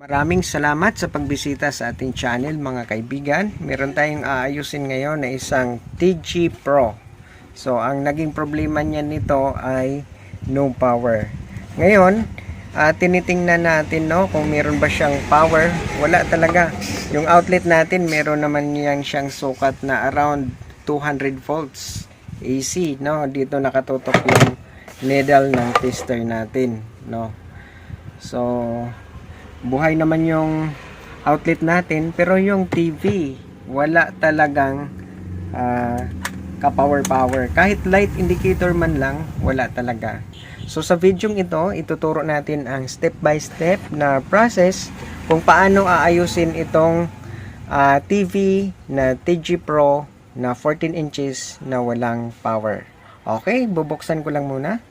Maraming salamat sa pagbisita sa ating channel mga kaibigan. Meron tayong aayusin ngayon na isang TG Pro. So ang naging problema niya nito ay no power. Ngayon, ah, tinitingnan natin no kung meron ba siyang power. Wala talaga. Yung outlet natin meron naman niyang siyang sukat na around 200 volts AC no. Dito nakatutok yung needle ng tester natin no. So buhay naman yung outlet natin pero yung TV wala talagang ah, ka-power power kahit light indicator man lang wala talaga. So sa video ito ituturo natin ang step by step na process kung paano aayusin itong ah, TV na TG Pro na 14 inches na walang power. Okay bubuksan ko lang muna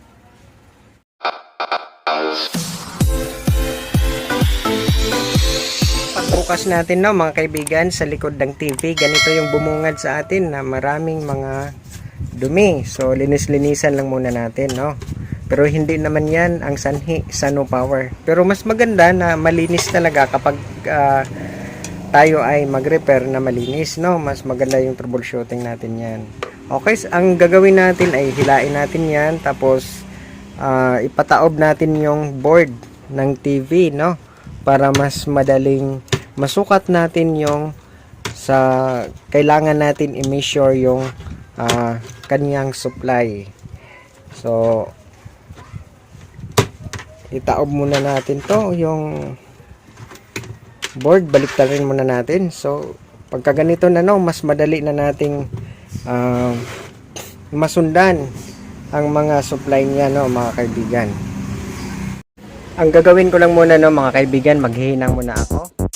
Pagbukas natin no mga kaibigan sa likod ng TV, ganito yung bumungad sa atin na maraming mga dumi. So linis-linisan lang muna natin no. Pero hindi naman yan ang sanhi sa no power. Pero mas maganda na malinis talaga kapag ah, tayo ay mag-repair na malinis no. Mas maganda yung troubleshooting natin yan. Okay, s- ang gagawin natin ay hilain natin yan tapos ah, ipataob natin yung board ng TV no para mas madaling masukat natin yung sa kailangan natin i-measure yung ah, kanyang supply. So itaob muna natin to yung board baliktarin muna natin. So pagka ganito na no, mas madali na nating ah, masundan ang mga supply niya no mga kaibigan. Ang gagawin ko lang muna no mga kaibigan, maghihinang muna ako.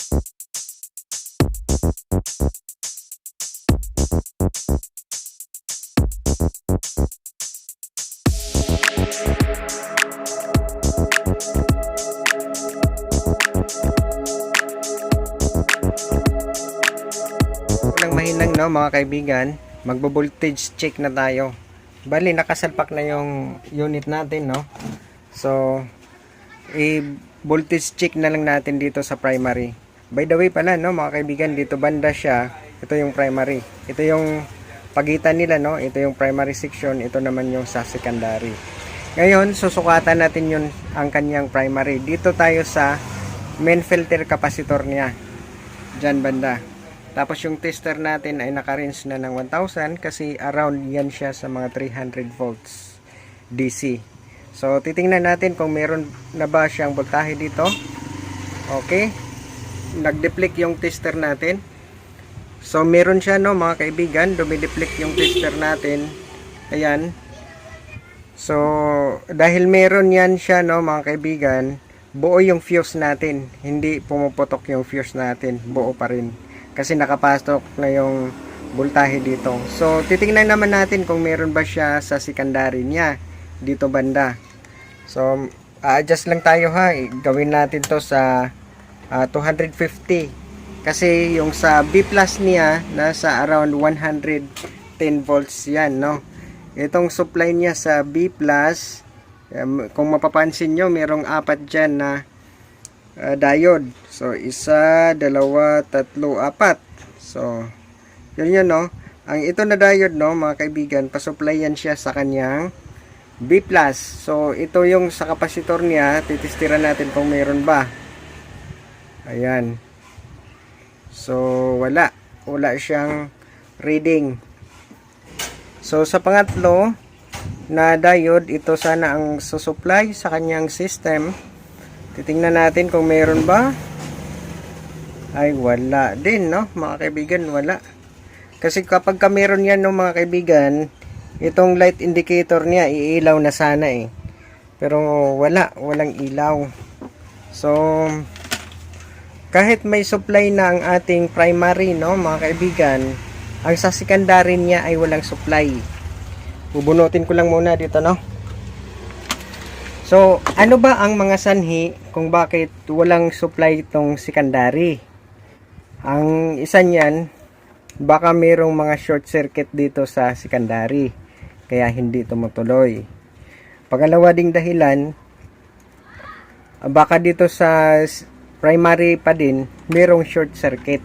No mga kaibigan, magbo-voltage check na tayo. Bali nakasalpak na yung unit natin no. So i-voltage check na lang natin dito sa primary. By the way pala no mga kaibigan, dito banda siya. Ito yung primary. Ito yung pagitan nila no. Ito yung primary section, ito naman yung sa secondary. Ngayon, susukatan natin yun ang kanyang primary. Dito tayo sa main filter capacitor niya. Diyan banda. Tapos yung tester natin ay naka-range na ng 1000 kasi around yan siya sa mga 300 volts DC. So titingnan natin kung meron na ba siyang voltahe dito. Okay. Nag-deflect yung tester natin. So meron siya no mga kaibigan, dumideflect yung tester natin. Ayan. So dahil meron yan siya no mga kaibigan, buo yung fuse natin. Hindi pumuputok yung fuse natin, buo pa rin kasi nakapasok na yung voltahe dito. So, titingnan naman natin kung meron ba siya sa secondary niya dito banda. So, a-adjust lang tayo ha. Gawin natin to sa ah, 250. Kasi yung sa B plus niya, nasa around 110 volts yan, no? Itong supply niya sa B plus, um, kung mapapansin nyo, merong apat dyan na uh, diode. So, isa, dalawa, tatlo, apat. So, yun yun, no? Ang ito na diode, no, mga kaibigan, pasupply yan siya sa kanyang B+. So, ito yung sa kapasitor niya, titistiran natin kung mayroon ba. Ayan. So, wala. Wala siyang reading. So, sa pangatlo na diode, ito sana ang susupply sa kanyang system. Titingnan natin kung mayroon ba. Ay, wala din, no? Mga kaibigan, wala. Kasi kapag ka meron yan, no, mga kaibigan, itong light indicator niya, iilaw na sana eh. Pero wala, walang ilaw. So, kahit may supply na ang ating primary, no, mga kaibigan, ang sa secondary niya ay walang supply. Bubunutin ko lang muna dito, no? So, ano ba ang mga sanhi kung bakit walang supply itong secondary? Ang isa niyan, baka mayroong mga short circuit dito sa secondary. Kaya hindi tumutuloy. Pangalawa ding dahilan, baka dito sa primary pa din, merong short circuit.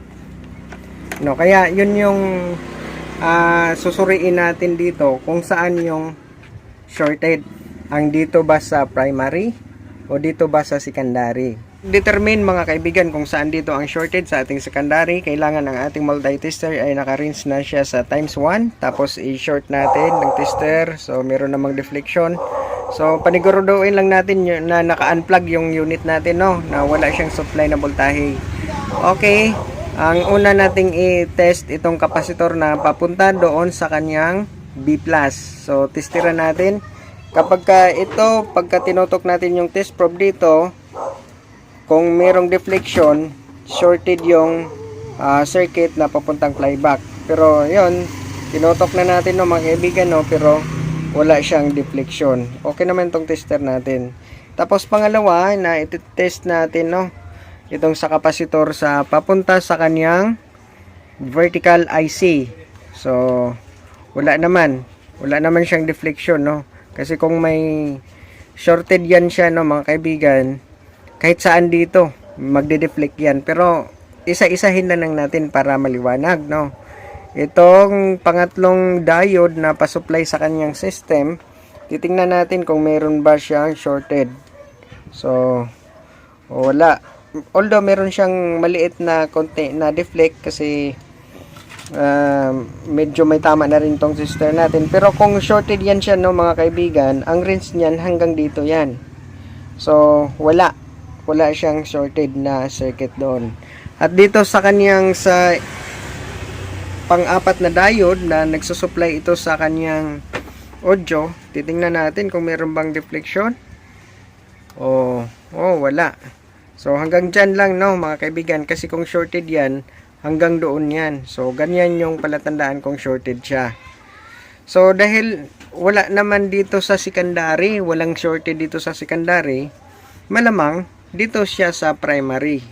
No, kaya yun yung ah, susuriin natin dito kung saan yung shorted. Ang dito ba sa primary o dito ba sa secondary? Determine mga kaibigan kung saan dito ang shorted sa ating secondary. Kailangan ang ating multi-tester ay naka-rinse na siya sa times 1. Tapos i-short natin ng tester. So meron namang deflection. So paniguruduin lang natin na naka-unplug yung unit natin no. Na wala siyang supply na voltahe. Okay. Ang una nating i-test itong kapasitor na papunta doon sa kanyang B+. So testiran natin. Kapag ka ito, pagka tinutok natin yung test probe dito, kung merong deflection, shorted yung ah, circuit na papuntang flyback. Pero yon tinutok na natin no mga kaibigan no, pero wala siyang deflection. Okay naman tong tester natin. Tapos pangalawa na iti-test natin no, itong sa kapasitor sa papunta sa kanyang vertical IC. So, wala naman. Wala naman siyang deflection, no? Kasi kung may shorted yan siya, no, mga kaibigan, kahit saan dito, magde-deflect yan. Pero, isa-isahin na lang natin para maliwanag, no? Itong pangatlong diode na pasupply sa kanyang system, titingnan natin kung meron ba siyang shorted. So, wala. Although meron siyang maliit na konti na deflect kasi um, medyo may tama na rin tong sister natin. Pero kung shorted yan siya no mga kaibigan, ang rinse niyan hanggang dito yan. So, wala. Wala siyang shorted na circuit doon. At dito sa kanyang sa pang-apat na diode na nagsusupply ito sa kanyang audio, titingnan natin kung meron bang deflection. Oh, oh, wala. So hanggang dyan lang no mga kaibigan kasi kung shorted yan, hanggang doon yan. So ganyan yung palatandaan kung shorted siya. So dahil wala naman dito sa secondary, walang shorted dito sa secondary, malamang dito siya sa primary.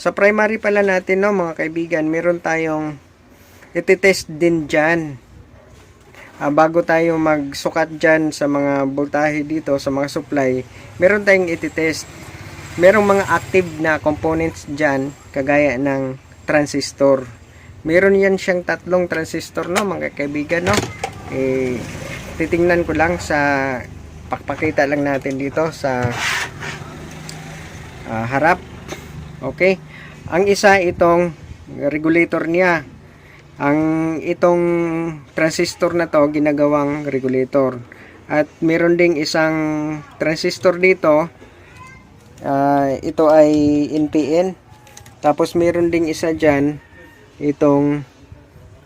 Sa primary pala natin no mga kaibigan, meron tayong ititest din dyan. Ah, bago tayo magsukat dyan sa mga voltahe dito, sa mga supply, meron tayong ititest. Merong mga active na components dyan, kagaya ng transistor. Meron yan siyang tatlong transistor, no, mga kaibigan, no? Eh, titingnan ko lang sa, pakpakita lang natin dito sa ah, harap. Okay? Ang isa itong regulator niya. Ang itong transistor na to ginagawang regulator. At meron ding isang transistor dito. ah, ito ay NPN. Tapos meron ding isa dyan itong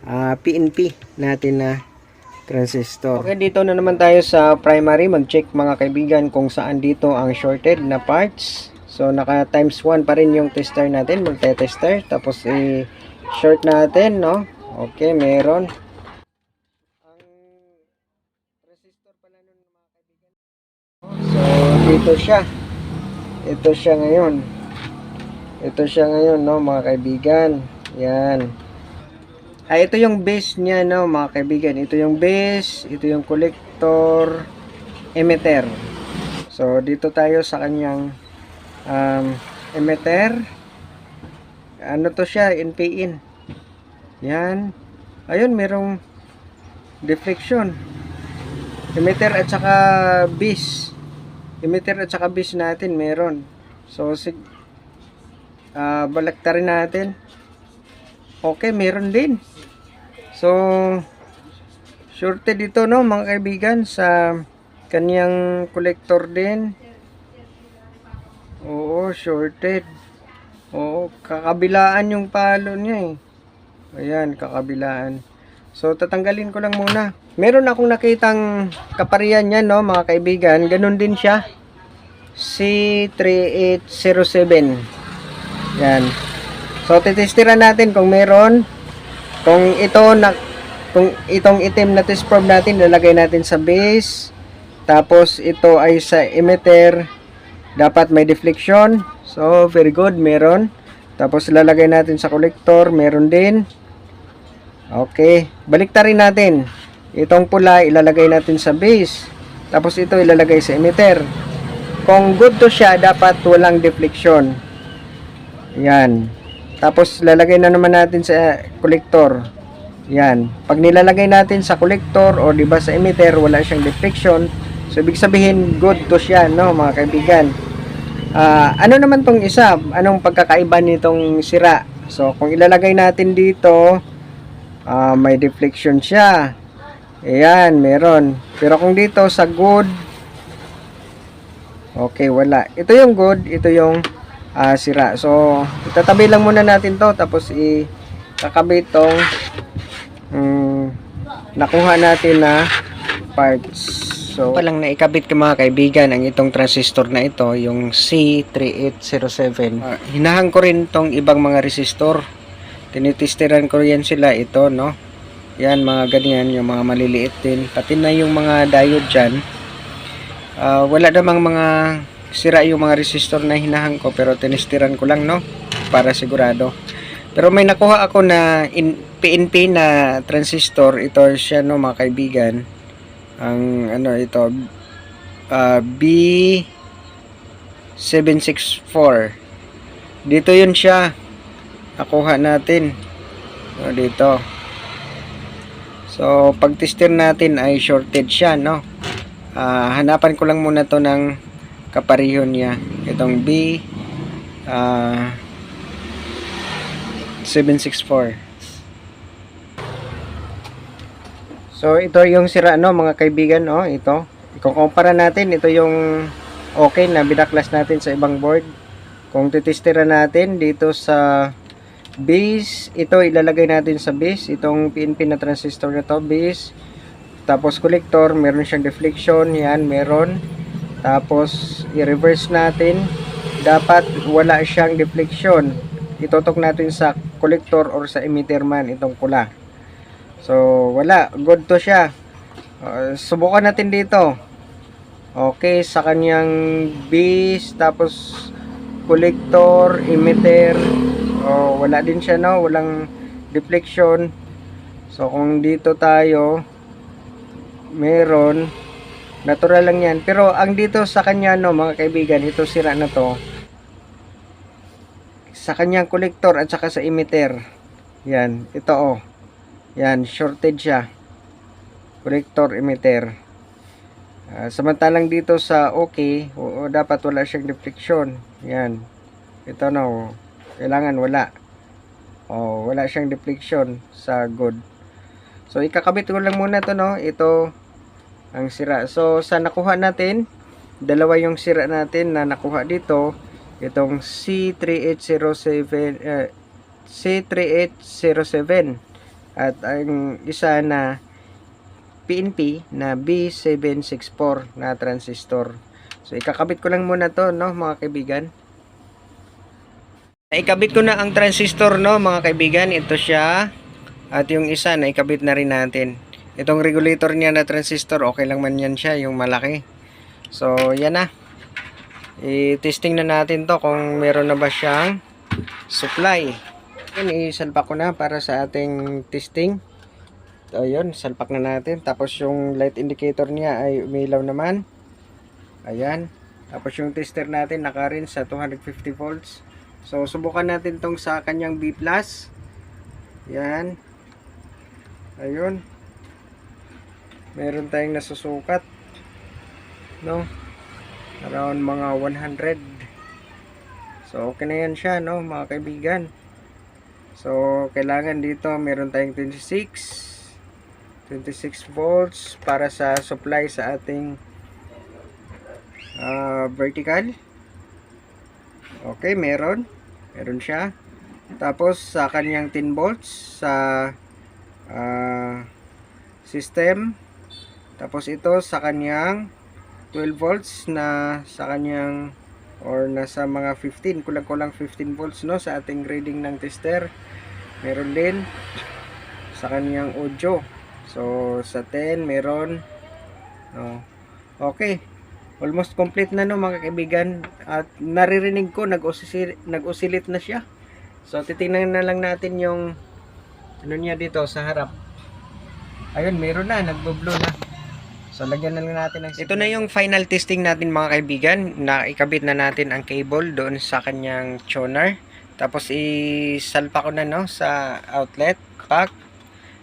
ah, PNP natin na transistor. Okay, dito na naman tayo sa primary. Mag-check mga kaibigan kung saan dito ang shorted na parts. So, naka times 1 pa rin yung tester natin, multi-tester. Tapos, i-short natin, no? Okay, meron. So, dito siya. Ito siya ngayon. Ito siya ngayon, no, mga kaibigan. Yan. Ay, ito yung base niya, no, mga kaibigan. Ito yung base, ito yung collector, emitter. So, dito tayo sa kanyang um, emitter. Ano to siya? NPN. Yan. Ayun, merong deflection. Emitter at saka base. Emitter at saka base natin meron. So, sig ah balaktarin natin. Okay, meron din. So, shorted dito no mga kaibigan sa kanyang collector din. Oo, shorted. Oo, kakabilaan yung palo niya eh. Ayan, kakabilaan. So, tatanggalin ko lang muna. Meron akong nakitang kaparian niya, no, mga kaibigan. Ganun din siya. C3807. Yan. So, titestiran natin kung meron. Kung ito, na, kung itong itim na test probe natin, lalagay natin sa base. Tapos, ito ay sa emitter. Dapat may deflection. So, very good. Meron. Tapos, lalagay natin sa collector. Meron din. Okay. Baliktarin natin. Itong pula, ilalagay natin sa base. Tapos, ito ilalagay sa emitter. Kung good to siya, dapat walang deflection. Yan. Tapos lalagay na naman natin sa collector. Yan. Pag nilalagay natin sa collector o di ba sa emitter, wala siyang deflection. So ibig sabihin good to siya, no, mga kaibigan. Ah, ano naman tong isa? Anong pagkakaiba nitong sira? So kung ilalagay natin dito, ah, may deflection siya. Ayan, meron. Pero kung dito sa good, okay, wala. Ito yung good, ito yung ah, sira. So, itatabi lang muna natin to tapos i-kakabit tong mm, nakuha natin na parts. So, palang naikabit ko mga kaibigan ang itong transistor na ito, yung C3807. Ah, hinahan ko rin tong ibang mga resistor. Tinitistiran ko yan sila ito, no? Yan, mga ganyan, yung mga maliliit din. Pati na yung mga diode dyan. Ah, wala namang mga sira yung mga resistor na hinahan ko pero tinistiran ko lang no? Para sigurado. Pero may nakuha ako na in, PNP na transistor. Ito siya no mga kaibigan. Ang ano ito ah, B764 dito yun siya. Nakuha natin. No, dito. So pag natin ay shorted siya no? Ah, hanapan ko lang muna to ng kapareho niya. Itong B ah 764 so ito yung sira no mga kaibigan no ito. Ikukumpara natin ito yung okay na binaklas natin sa ibang board. Kung titestera natin dito sa base ito ilalagay natin sa base. Itong PNP na transistor na to base. Tapos collector, meron siyang deflection, yan, meron. Tapos, i-reverse natin. Dapat wala siyang deflection. Itotok natin sa collector or sa emitter man itong pula. So, wala. Good to siya. Uh, subukan natin dito. Okay, sa kanyang base, tapos collector, emitter. Oh, wala din siya, no? Walang deflection. So, kung dito tayo, meron natural lang yan. Pero ang dito sa kanya no mga kaibigan ito sira na to. Sa kanyang collector at saka sa emitter. Yan ito oh. Yan shorted siya. Collector emitter. Ah, samantalang dito sa okay o, o, dapat wala siyang deflection yan. Ito na oh. kailangan wala. Oh wala siyang deflection sa good. So ikakabit ko lang muna to no. Ito ang sira. So, sa nakuha natin, dalawa yung sira natin na nakuha dito. Itong C3807 uh, C3807 at ang isa na PNP na B764 na transistor. So, ikakabit ko lang muna to, no, mga kaibigan. Ikabit ko na ang transistor, no, mga kaibigan. Ito siya. At yung isa na ikabit na rin natin. Itong regulator niya na transistor, okay lang man yan siya, yung malaki. So, yan na. I-testing na natin to kung meron na ba siyang supply. Yan, isalpak ko na para sa ating testing. So, yun, salpak na natin. Tapos yung light indicator niya ay umilaw naman. Ayan. Tapos yung tester natin naka rin sa 250 volts. So, subukan natin tong sa kanyang B+. Yan. Ayun meron tayong nasusukat no? Around mga 100 so okay na yan siya no mga kaibigan? So kailangan dito meron tayong 26 26 volts para sa supply sa ating uh, vertical. Okay meron. Meron siya. Tapos sa kanyang 10 volts sa uh, system tapos ito sa kanyang 12 volts na sa kanyang or nasa mga 15, kulang-kulang 15 volts no sa ating reading ng tester. Meron din sa kanyang audio. So sa 10 meron no. Okay. Almost complete na no mga kaibigan at naririnig ko nag-oscillate nag-oscillate na siya. So titingnan na lang natin yung ano niya dito sa harap. Ayun, meron na, nagbo-blow na. So, lagyan na lang natin ng... Ito na yung final testing natin mga kaibigan. Na ikabit na natin ang cable doon sa kanyang tuner. Tapos isalpa ko na no sa outlet pack.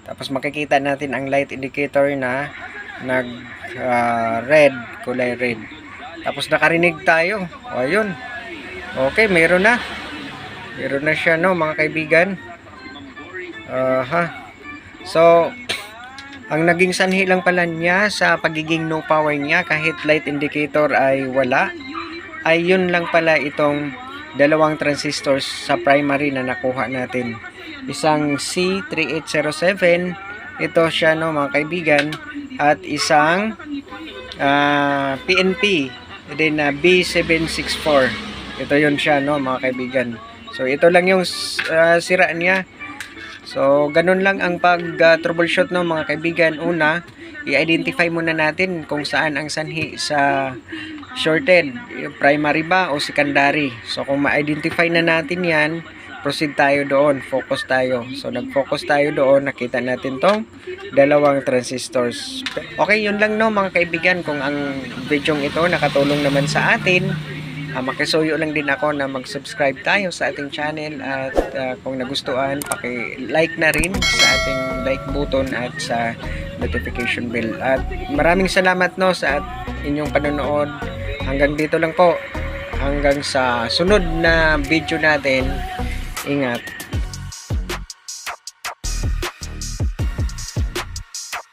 Tapos makikita natin ang light indicator na nag ah, red, kulay red. Tapos nakarinig tayo. O ayun. Okay, meron na. Meron na siya no mga kaibigan. Aha. So, ang naging sanhi lang pala niya sa pagiging no power niya kahit light indicator ay wala ay yun lang pala itong dalawang transistors sa primary na nakuha natin. Isang C3807, ito siya no mga kaibigan, at isang ah, PNP, din na B764. Ito yun siya no mga kaibigan. So ito lang yung ah, sira niya. So, ganun lang ang pag-troubleshoot no mga kaibigan. Una, i-identify muna natin kung saan ang sanhi sa shorted, primary ba o secondary. So, kung ma-identify na natin yan, proceed tayo doon, focus tayo. So, nag-focus tayo doon, nakita natin tong dalawang transistors. Okay, yun lang no mga kaibigan. Kung ang video ito nakatulong naman sa atin, Ah, makisuyo lang din ako na mag-subscribe tayo sa ating channel at ah, kung nagustuhan, paki-like na rin sa ating like button at sa notification bell. At maraming salamat no sa inyong panonood. Hanggang dito lang po. Hanggang sa sunod na video natin. Ingat.